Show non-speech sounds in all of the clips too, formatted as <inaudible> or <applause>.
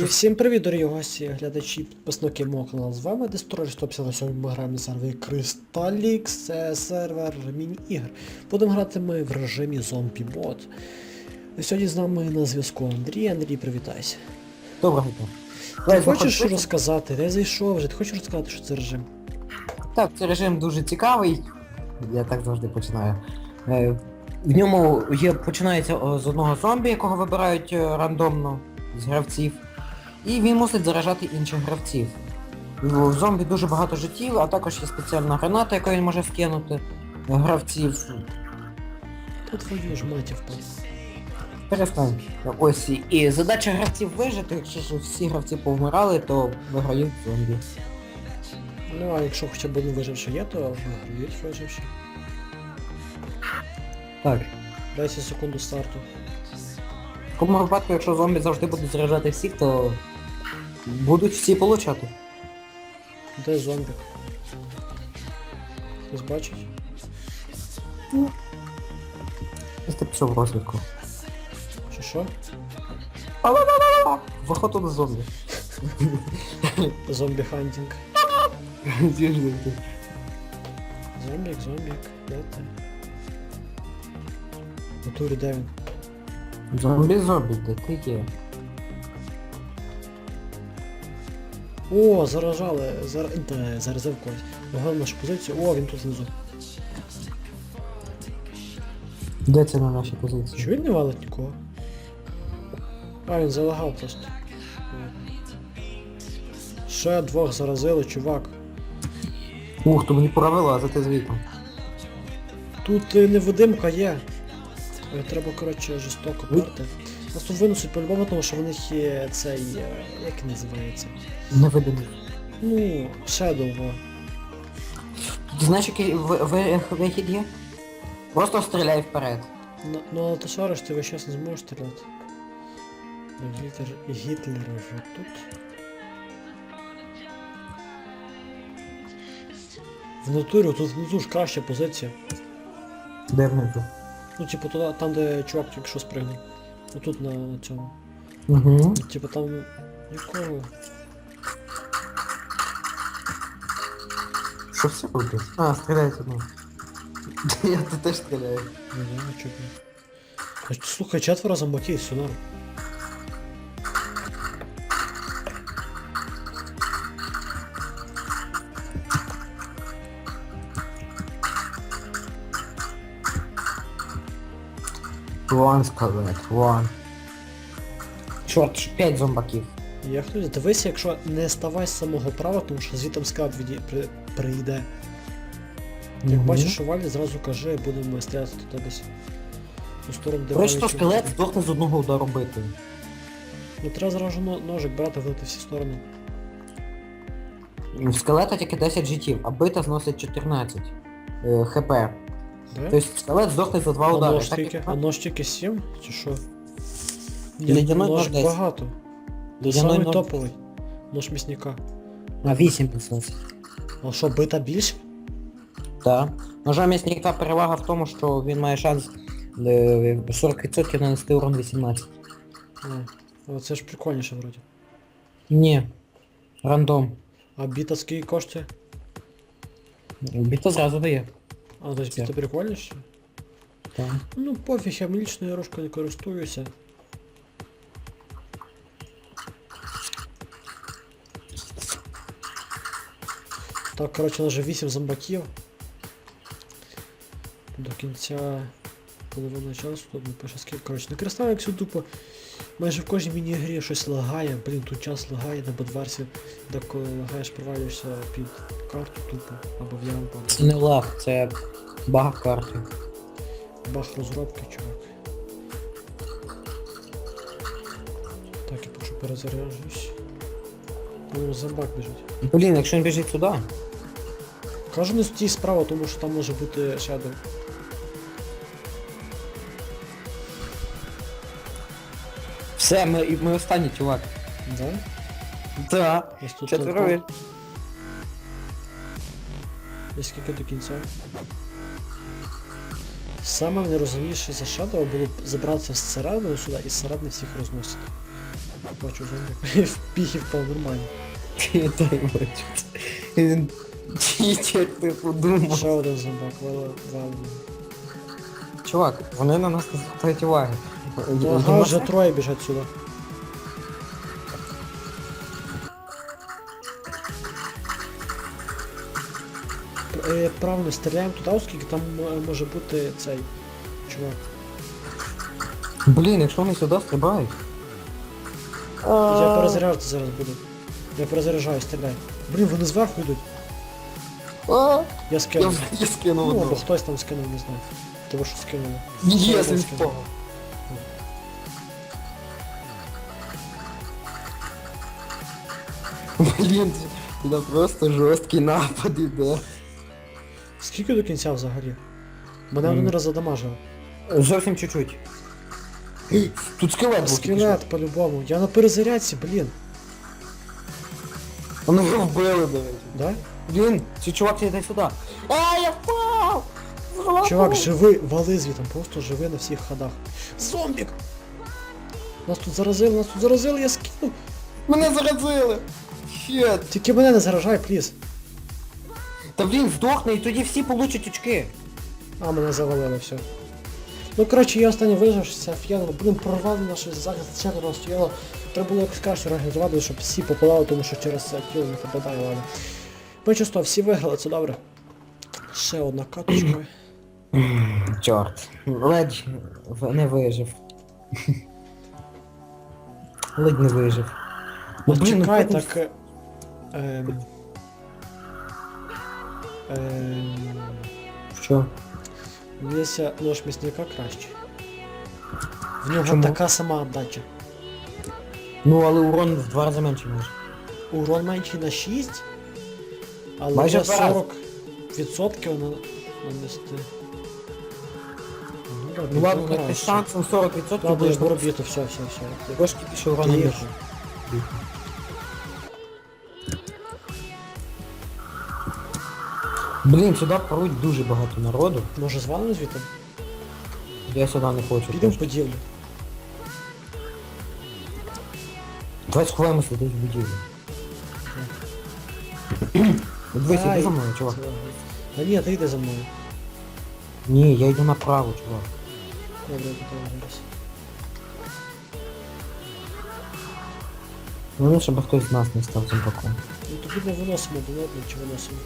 І всім привіт, дорогі гості, глядачі, підписники мого каналу. З вами Десторож 157 ми граємо на сервері Crystalix, це сервер міні-ігр. Будемо грати ми в режимі Bot. Сьогодні з нами на зв'язку Андрій. Андрій, привітайся. Доброго дня. Ти хочеш розказати? Я зайшов вже, ти хочеш розказати, що це режим? Так, цей режим дуже цікавий. Я так завжди починаю. Е, В ньому є, починається з одного зомбі, якого вибирають е, рандомно з гравців. І він мусить заражати інших гравців. В зомбі дуже багато життів, а також є спеціальна граната, яку він може скинути гравців. Тут твою ж матір впав. Перестань. Ось і- задача гравців вижити, якщо ж всі гравці повмирали, то виграють зомбі. Ну а якщо хоча б один виживши є, то виграють виживши. Так. 10 секунд до старту. В такому випадку, якщо зомбі завжди будуть заряджати всіх, то будуть всі получати. Де зомбік? Хтось бачить? Ось ти пішов в розвідку. Що що? Виходу на зомбі. Зомбі хантінг. Зіжди. Зомбік, зомбік, де ти? В Натурі де він? Зомбі зомбі, де ти є? О, заражали, зар... де, заразив когось. Оглянув нашу позицію. О, він тут внизу. Де це на нашій позиції? Чого він не валить нікого? А, він залагав просто. Ще двох заразили, чувак. Ух, то мені поравило, а за ти звітом. Тут е, невидимка є. Е, Треба, коротше, жорстоко перти. Нас тут винесуть по-любому, тому що в них є цей. як називається? Невидимий. Ну, Shadow. Ти знаєш, який ви- ви- вихід є? Просто стріляй вперед. Ну, ну але ти шариш, ти весь час не зможеш стріляти. Гітлер, Гітлер вже тут. В натурі тут внизу ж краща позиція. Де внизу? Ну, типу, туди, там, де чувак тільки що спригнув. Отут на цьому. Угу. Типу там. Якого? Що все буде? А, стріляйте, ну. <laughs> Я тут теж стріляю. Не знаю, чого. А, Слухай, четверо зомбаків, все норм. One скалет, one. Чорт, п'ять зомбаків. Я хтось дивися, якщо не ставай з самого права, тому що звітом склад віді... при... прийде. Як Мгм. бачиш, що валі, зразу кажи, будемо стріляти туди десь. У сторону де До то скелет здохне з одного удару бити. Ну треба зразу но- ножик брати, вилити всі сторони. У скелета тільки 10 життів, а бита зносить 14 е, хп. Да? Тобто скелет здохне за два а нож Так, тільки, а нож тільки 7? Чи що? Ні, Ледяной нож нож багато. Ледяной Самий нож- топовий. Нож місника. На 8 підсносить. А що, бита більше? Так. Ножа м'ясника перевага в тому, що він має шанс е, 40% нанести урон 18. А, це ж прикольніше вроді. Ні. Рандом. А біта скільки коштує? Біта зразу дає. А, тобто біта Так. прикольніше? Так. Ну пофіг, я мілічною ігрушкою не користуюся. Так, коротше, у нас вже 8 зомбаків. До кінця половини часу тут не пише скільки. Коротше, на кристалик всю тупо. Майже в кожній міні-грі щось лагає, блін, тут час лагає на бедверсі, коли лагаєш, провалюєшся під карту тупо, або в падаєш. Це не лаг, це баг карти. Бах розробки, чувак. Так, я поки що перезаряджусь. Ну, зомбак біжить. Блін, якщо він біжить сюди. Кажу, не стій справа, тому що там може бути Shadow. Все, ми, ми останні, чувак. Да? Четверо. толпа. І скільки до кінця? Саме найрозумніше за Shadow було б забратися зсередини сюди і зсередини всіх розносити. Бачу. Впіг і впав нормально. Я дай бачу. Він читер, ти подумав. Ще один зомбак, вали. Чувак, вони на нас не звертають уваги. Ага, вже троє біжать сюди. Е, Правильно, стріляємо туди, оскільки там е, може бути цей чувак. Блін, якщо вони сюди стрибають. Я перезаряджати зараз буду. Я перезаряджаю, стріляй. Блін, вони зверху йдуть. А, Я Я скинув. вже скинув Ну, або одного. хтось там скинув, не знаю. Того що скинули. Є, він впав. Блін, туди просто жорсткий напад іде. Скільки до кінця взагалі? Мене один раз задамажив. Зовсім чуть-чуть. <gasps> Тут скелет був. Скелет по-любому. Я на перезарядці, блін. Вони його вбили, до речі. Да? Блін, цей чувак йде сюди. А, я впав! Чувак, живи, вали звітом, просто живи на всіх ходах. Зомбік! Нас тут заразили, нас тут заразили, я скину. Мене заразили! Щет! Тільки мене не заражай, пліз. Та блін, здохни і тоді всі получать очки. А, мене завалило, все. Ну коротше, я останній вижив, це офігенно. Блін, прорвали наш захист, четверо стояло. Треба було якось краще організувати, щоб всі попадали, тому що через це тіло не попадає, ладно. Чисто, всі виграли, це добре. Ще одна каточка. <clears throat> Чорт. Ледь не вижив. Ледь не вижив. Ну, блін, ну, чекай, так... Ем... Ем... Що? Веся нож місника краще. В нього Чому? така сама отдача. Ну, але урон в два рази менше може. Урон менший на 6, але Майже на в два 40 відсотків на... нанести. Ну, да, Ну ладно, краще. шансом 40% Ладно, я будеш біту, все, все, все. трошки більше урона Тихо. більше. Блін, сюди поруть дуже багато народу. Може звалимо звідти? Я сюди не хочу. Підемо в точно. будівлю. Давай сховаємося десь в будівлі. Ну, Дивись, Ай, іди за мною, чувак. це- Та ні, ти йди за мною. Ні, я йду направо, чувак. Добре, я питаю зараз. Ну, щоб хтось з нас не став зомбаком. Ну тобі не виносимо до одного чи виносимо.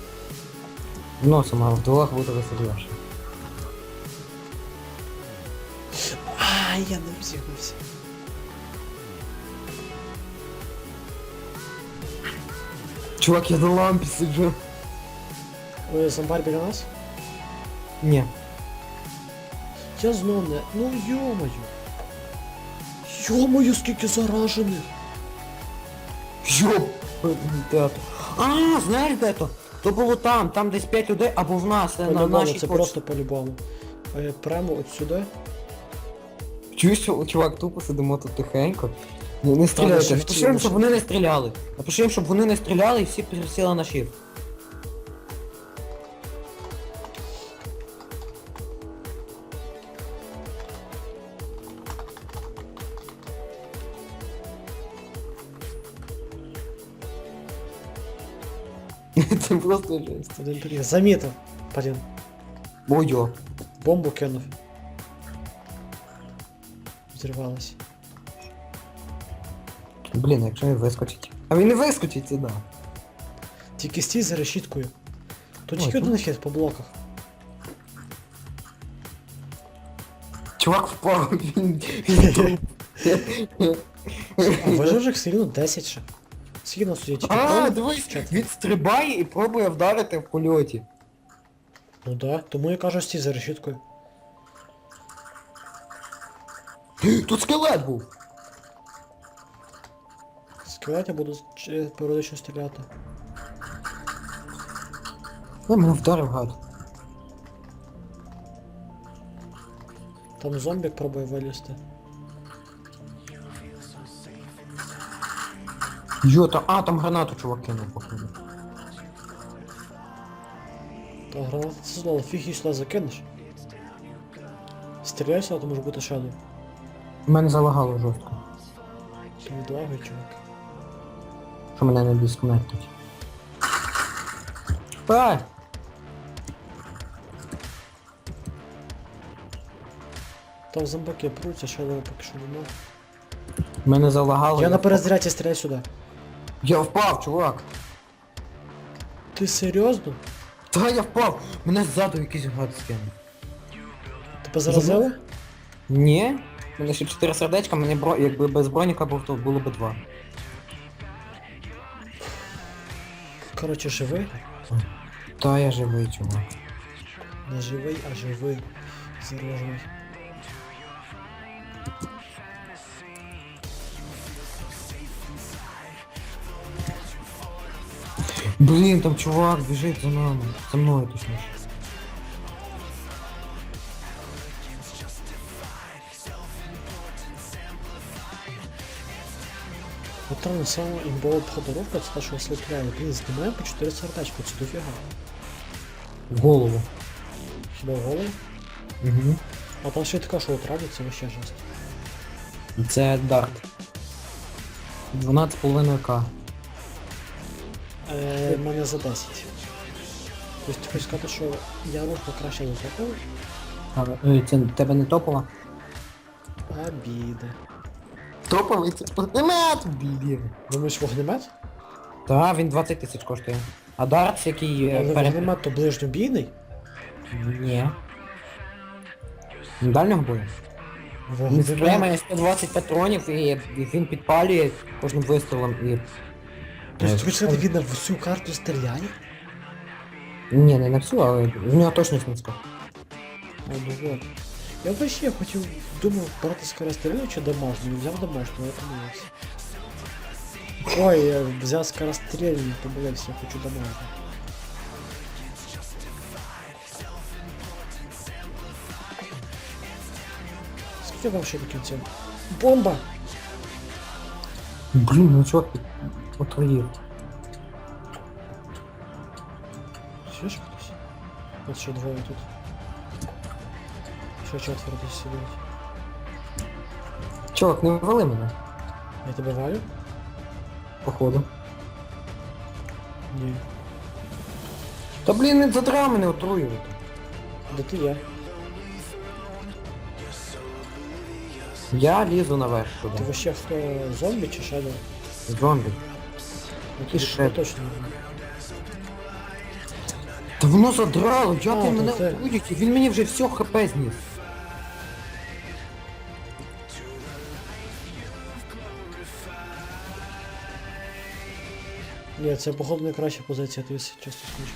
Носом, а вдвох буде веселіше. Ай, я не розігнувся. Чувак, я на лампі сиджу. Ой, зомбар біля нас? Ні. Я знов не... Ну йомаю. Йомаю, скільки заражених. Йоп! Де то? А, знаєш де то? Було там, там десь 5 людей, або в нас, на По-любому, нашій це точці. просто по-любому. Е, Прямо от сюди. Чуєш, що, чувак, тупо сидимо тут тихенько. Не, не стріляйте. shift Напиши їм, щоб вони не стріляли. Напиши їм, щоб вони не стріляли і всі пересіли на shift. просто жесть. Один приїхав. Замітив. Блін. Ой-о. Бомбу кинув. Зірвалась. Блін, якщо він вискочить. А він не вискочить сюди. Тільки стій за решіткою. Тут Ой, тільки тут- один хід по блоках. Чувак впав, <laughs> він... він труп. А виживших сильно 10 ще. Є? Тільки А, дивись, він стрибає і пробує вдарити в польоті. Ну да, тому я кажу стій за решіткою. Тут скелет був. Скелет я буду ч- періодично стріляти. Я мене вдарив гад. Там зомбік пробує вилізти. Йо, там, а, там гранату чувак кинув, походу. Та граната це зло, фіг її сюди закинеш. Стріляй сюди, то може бути ще один. Мене залагало жорстко. Ти відлагуй, чувак. Що мене не дисконектить. Ай! Там зомбаки пруться, ще поки що нема. Мене залагало. Я на впав. перезарядці стріляю сюди. Я впав, чувак. Ти серйозно? Та я впав. Мене ззаду якийсь гад скинув. Тебе заразили? Ні. У мене ще 4 сердечка, мені бро... якби без броніка був, то було б 2. Коротше, живий? Та я живий, чувак. Не живий, а живий. Заражений. Блін, там чувак біжить за нами. За мною точніше. От там саме імбова подоровка, це те, що осліпляє. Блін, знімаємо по 4 сердечка, це дофіга. В голову. Хіба в голову? Угу. А там ще й така, що отравлять, це вообще жесть. Це дарт. 12,5к. Е, в мене за 10. Тобто ти хочеш сказати, що я рухну краще не такого? А, е, Це тебе не топова? Обіди. Топовий це вогнемет білів. Думаєш вогнемет? Та, він 20 тисяч коштує. А дарт, який е, Але перед... вогнемет то ближньобійний? Ні. Дальнього бою. Він спрямує 120 патронів і він підпалює кожним вистрілом і... Тобто ти хочеш сказати, він на всю карту стріляє? Ні, не на всю, але в нього точність низька. А, ну вот. Я вообще хотів, думав, брати скорострільну чи домашню, взяв домашню, але помилився. Ой, я взяв скорострільну, помилився, я хочу домашню. Скільки там ще до кінця? Бомба! Блін, ну чувак під- отруїв. Ще ж хтось? От ще двоє тут. Ще четверо тут сидять. Чувак, не вали мене, Я тебе валю? походу. Ні. Та блін, не задра мене отруювати. Де ти є? Я лізу наверх Ти туди. вообще хто зомбі чи шедо? Зомбі. Точно не знаю. Та воно задрало, як то мене це- отруїть, і він мені вже все хп зніс. Ні, це походу найкраща позиція, ти чесно скажу.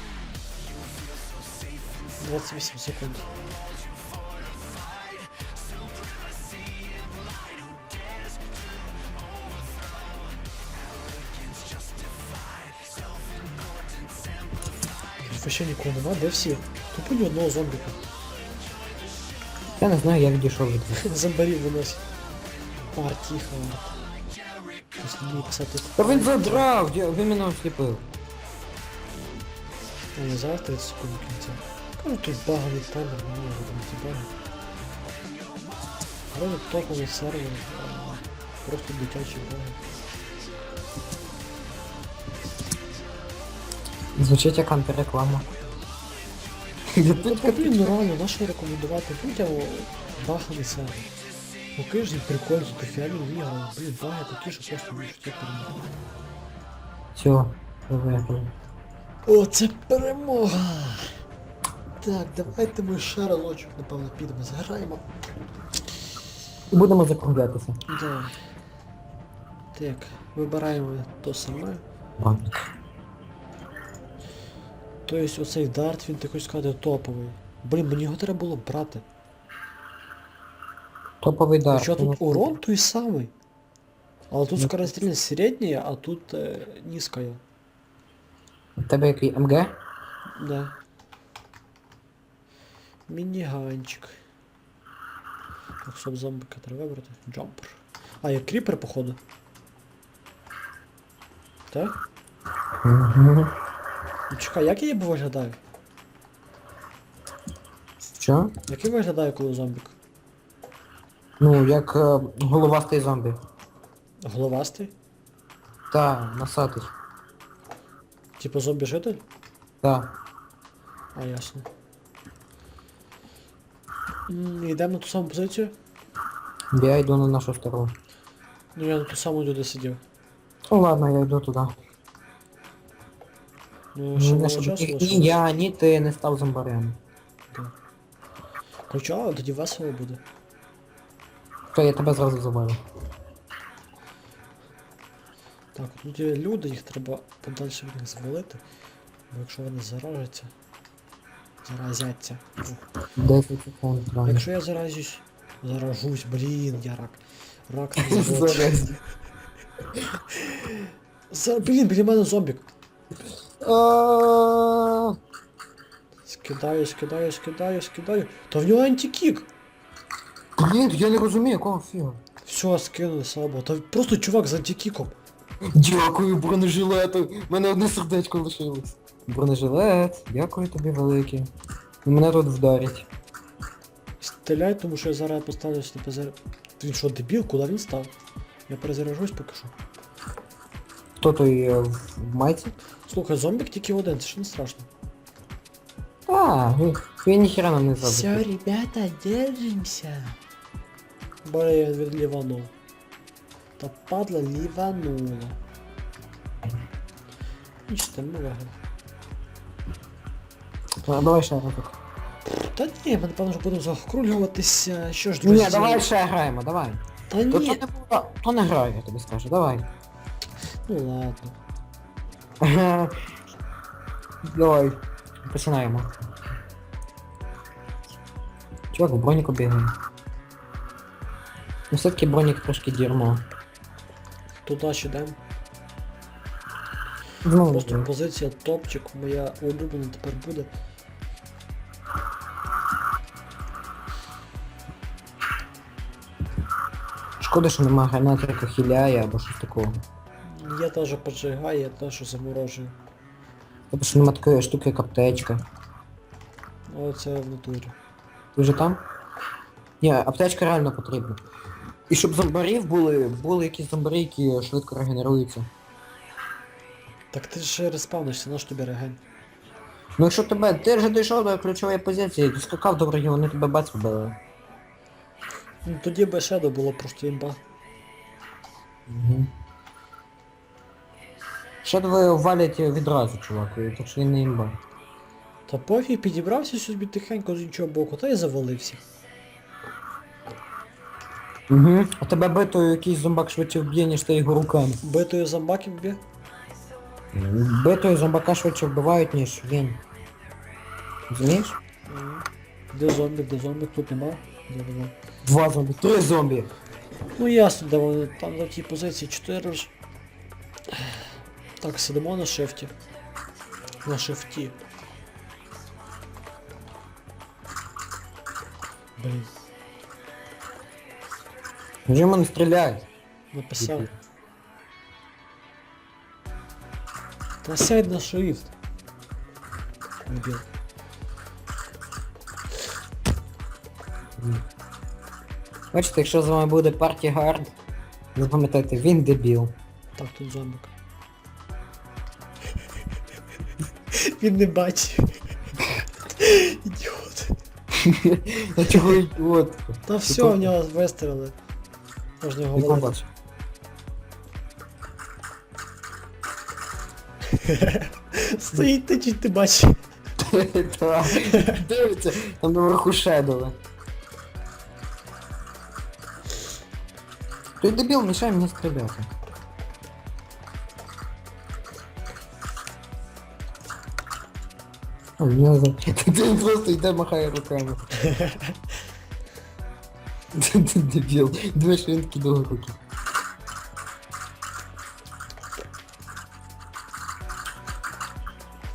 28 секунд. Вообще нікого нема, де всі? Тупо ні одного зомбіка. Я не знаю, я відійшов від них. <laughs> Зомбарів виносить. Арт, тихо, арт. Писати. Та він задрав, я- він мене осліпив. Але зараз 30 секунд до кінця. Кажу, тут баганий таймер, не можу робити баги. Вроде топовий сервер, а просто дитячі баги. Звучить як антиреклама. Тобто, блін, ну реально, на що рекомендувати людям баганий сервер? Ну кажуть, прикольно, тут фіалів ігри, блін, баги такі, що просто не життя перемога. Все, виграли. О, це перемога! Так, давайте ми ще разочок, напевно, підемо, заграємо. І будемо закруглятися. Да. Так, вибираємо то саме. Ладно. Тобто оцей дарт, він ти хочеш сказати топовий. Блін, мені його треба було брати. Топовий А дар. що Ну, тут урон той самий? Але тут Ну, скорострільність середня, а тут е, низькая. У тебе який МГ? Да. Мініганчик. Так, щоб зомбика треба вибрати. Джампер. А, як кріпер, походу. Так? Угу. Ну чекай, як я б виглядаю? Що? Як я виглядаю, коли зомбік? Ну, як е, головастий зомбі. Головастий? Та, насатий. Типу зомбі житель? Та. А, ясно. М, Йдемо на ту саму позицію? Я йду на нашу сторону. Ну я на ту саму люди сидів. Ну ладно, я йду туди. Ну, ще Не, ні, лишилось. ні я, ні ти не став зомбарем. Хоча, а тоді весело буде. То я тебе зразу заберу. Так, тут є люди, їх треба подальше від них звалити. Бо якщо вони заражаться. Заразяться. Ух. 10 секунд, А якщо я заразюсь, заражусь, блін, я рак. Рак не. <laughs> За... Блін, біля мене зомбік. А, Скидаю, скидаю, скидаю, скидаю. Та в нього антикік. Блін, я не розумію, якого фіга. Все, скинули слабо. Та просто чувак з антикіком. Дякую, бронежилету. У мене одне сердечко лишилось. Бронежилет, дякую тобі велике. Мене тут вдарять. Стріляй, тому що я зараз поставлюсь на позар... Він що, дебіл? Куди він став? Я перезаряжусь поки що. Хто той е, в в майці? Слухай, зомбік тільки один, це ж не страшно. А, він, він ніхера нам не зробить. Все, ребята, держимся. Блин, він ліванув. Та падла ліванула. Ніч там ми виграли. А, давай ще разок. Та ні, ми напевно вже будемо закрулюватися. Що ж, Ні, друзі? давай ще граємо, давай. Та То, то, ні. не, було- то не граю, я тобі скажу, давай. Ну ладно. <laughs> давай. Починаємо. Чувак, в броніку бігає. Ну все-таки бронік трошки дерьмо. Туди ще. Знову Просто блін. позиція топчик, моя улюблена тепер буде. Шкода, що нема гранат, яка хиляє або щось такого. Я теж поджигаю, я теж заморожую. Тобто що нема такої штуки, як аптечка. Оце в натурі. Ти вже там? Ні, аптечка реально потрібна. І щоб зомбарів були, були якісь зомбарі, які швидко регенеруються. Так ти ж респавнишся, наш тобі реген. Ну якщо тебе, ти вже дійшов до ключової позиції, ти скакав до врагів, вони тебе бац вбили. Ну тоді би Shadow було просто імба. Угу. Шедови валять відразу, чувак, так що він не імба. Та пофіг підібрався собі тихенько з іншого боку, та й завалився. Угу. А тебе битою якийсь зомбак швидше вб'є, ніж ти його руками. Битою зомбаків б'є? Битою зомбака швидше вбивають, ніж він. Розумієш? Де зомбі, де зомбі, тут нема. Де вони? Два зомбі, три зомбі. Ну ясно, де вони. Там на тій позиції 4 ж. Так, сидимо на шифті. На шифті. Блін, Вже мене стріляють. написав. Та сядь на шрифт. Дебіл. Бачите, якщо з вами буде парті гард, запам'ятайте, він дебіл. Так, тут зомбик. Він не бачить. Ідіот. <laughs> А чого ідіот? Та все, в нього вистріли. Можна його Не валити. побачив. <laughs> Стоїть ти <laughs> чи ти бачиш? Так, Дивиться, там наверху шедове. Той дебіл мішає мені стріляти. О, я за... Він просто йде махає руками. Ти дебіл. Дивиш, він кидав руки.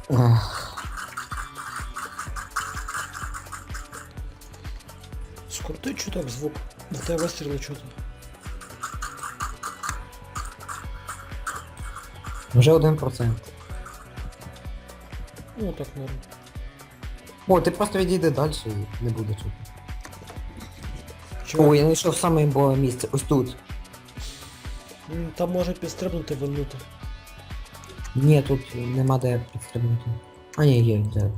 Ах. Скрути чуток звук. До тебе вистріли чути. Вже один процент. Ну так норм. О, ти просто відійди далі і не буде чути. Чого? О, я знайшов саме імбове місце, ось тут. М, Там може підстрибнути вильнути. Ні, тут нема де підстрибнути. А ні, є, де.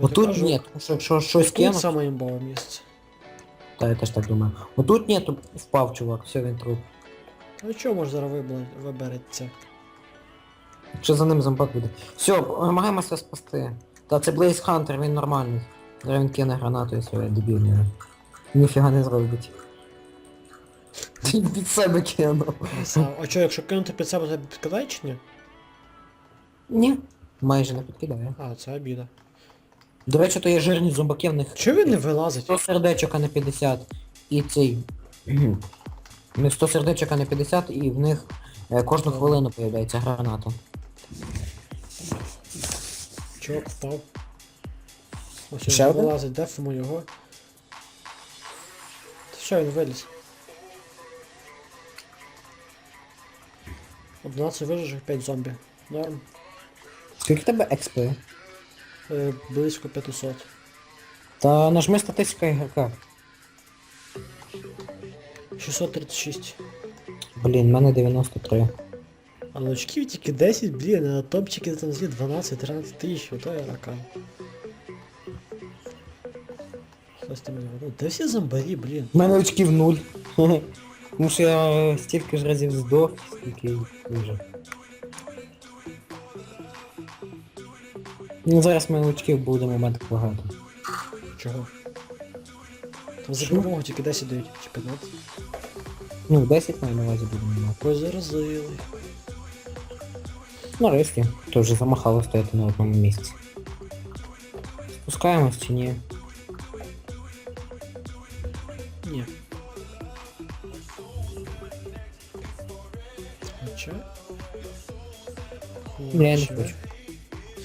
Отут ні, тому що якщо щось Тут кинуть, саме імбове місце. та я теж так думаю. Отут ні, то впав чувак, все він труп. А чого може зараз вибере- вибереться? Якщо за ним зомбак буде. Все, намагаємося спасти. Та це Блейз Хантер, він нормальний. Зараз він кине гранату і своє дебільне. Ніфіга не зробить. Він під себе кинув. А, що, якщо кинути під себе, тебе підкидає чи ні? Ні. Майже не підкидає. А, це обіда. До речі, то є жирні зомбаки, в них Чого він не вилазить? 100 сердечок, а не 50. І цей. У них 100 сердечок, а не 50, і в них е, кожну хвилину появляється граната. Чувак впав. Ось Ще він один? вилазить, дефимо його. Та що він виліз? 11 вижижих, 5 зомбі. Норм. Скільки в тебе експи? Е, близько 500. Та нажми статистика ігрока. 636. Блін, в мене 93. А на очків тільки 10, блін, а топчики там злі 12-13 тисяч, ото я ракан. Хтось там не веде. Де всі зомбарі, блін? У мене очків нуль. <laughs> Тому що я е, стільки ж разів здох, скільки вижив. Ну зараз в мене очків буде момент багато. Чого? Там за Що? допомогу тільки 10 дають, чи 15. Ну, 10 маю на увазі буде мати. Когось заразили. Нарешті. То вже замахало стояти на одному місці. Спускаємось чи ні? Ні. Хоча? Ні, я не Хоча. хочу.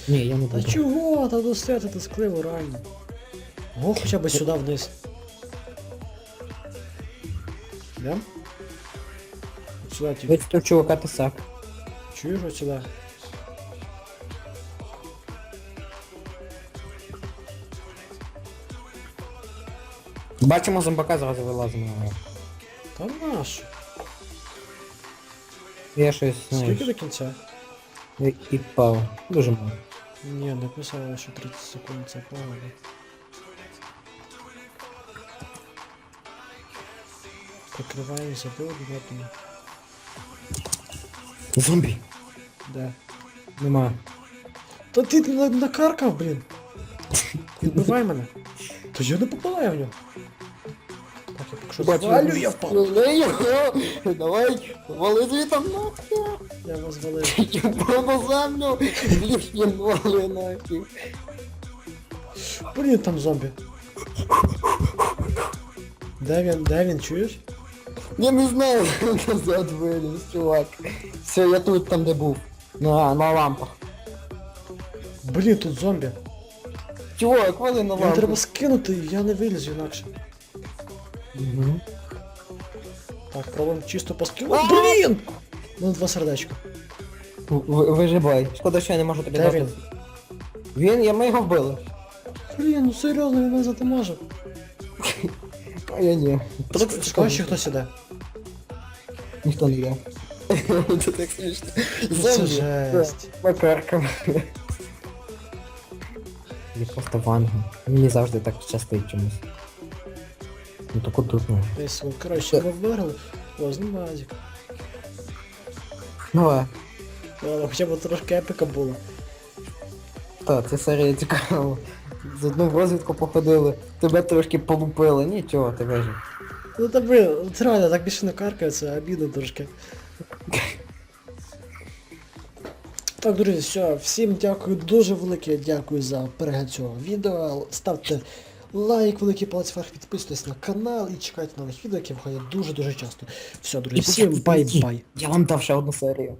Ні, я не Та буду. чого? Та достати тоскливо реально. Го хоча б сюди вниз. Йдем? От Сюди тільки. Ведь того чувака тесак. Чуєш от Бачимо зомбака, зразу вилазимо на нього. Та наш. Я щось, знаєш, Скільки до кінця? і і впав. Дуже мало. Ні, не писало, що 30 секунд це погано. Прикриваємо забив один. Зомбі. Де? Нема. Та ти на- накаркав, блін. Відбивай мене. Та я не попадаю в нього. Так, я поки що звалю, я впав. впав. Давай, вали звідти нахер. Я вас звалив. Єбав на землю. Блін, вали нахер. Блін, там зомбі. Де він, де він, чуєш? Я не знаю, <laughs> назад виліз, чувак. Все, я тут там де був. На, на лампах. Блін, тут зомбі. Чувак, вали на Його лампах. треба скинути, я не вилізу інакше. Угу. Так, пробуємо чисто поскинути. Блін! Ну, два сердечка. Вижибай. Шкода, що я не можу тобі Де дати. він? Він, я ми його вбили. Блін, ну серйозно, він мене задамажив. А я ні. Скажи, що хтось іде. Ніхто не йде. <laughs> Це так смішно. Це жесть. Макарка. Я просто ванга. Мені завжди так щастить чомусь. Ну таку дурну. Десь, от, коротше, ми виграли. О, знімазик. Ну, Ладно, хоча б трошки епіка було. та, це серія цікава. З одну розвідку походили, тебе трошки полупили, нічого, ти вижив. Ну та блин, це реально так більше не каркається, обідно трошки. Так, друзі, все, всім дякую, дуже велике дякую за перегляд цього відео. Ставте лайк, великий палець вверх, підписуйтесь на канал і чекайте нових відео, які виходять дуже-дуже часто. Все, друзі, всім бай-бай. Я вам дав ще одну серію.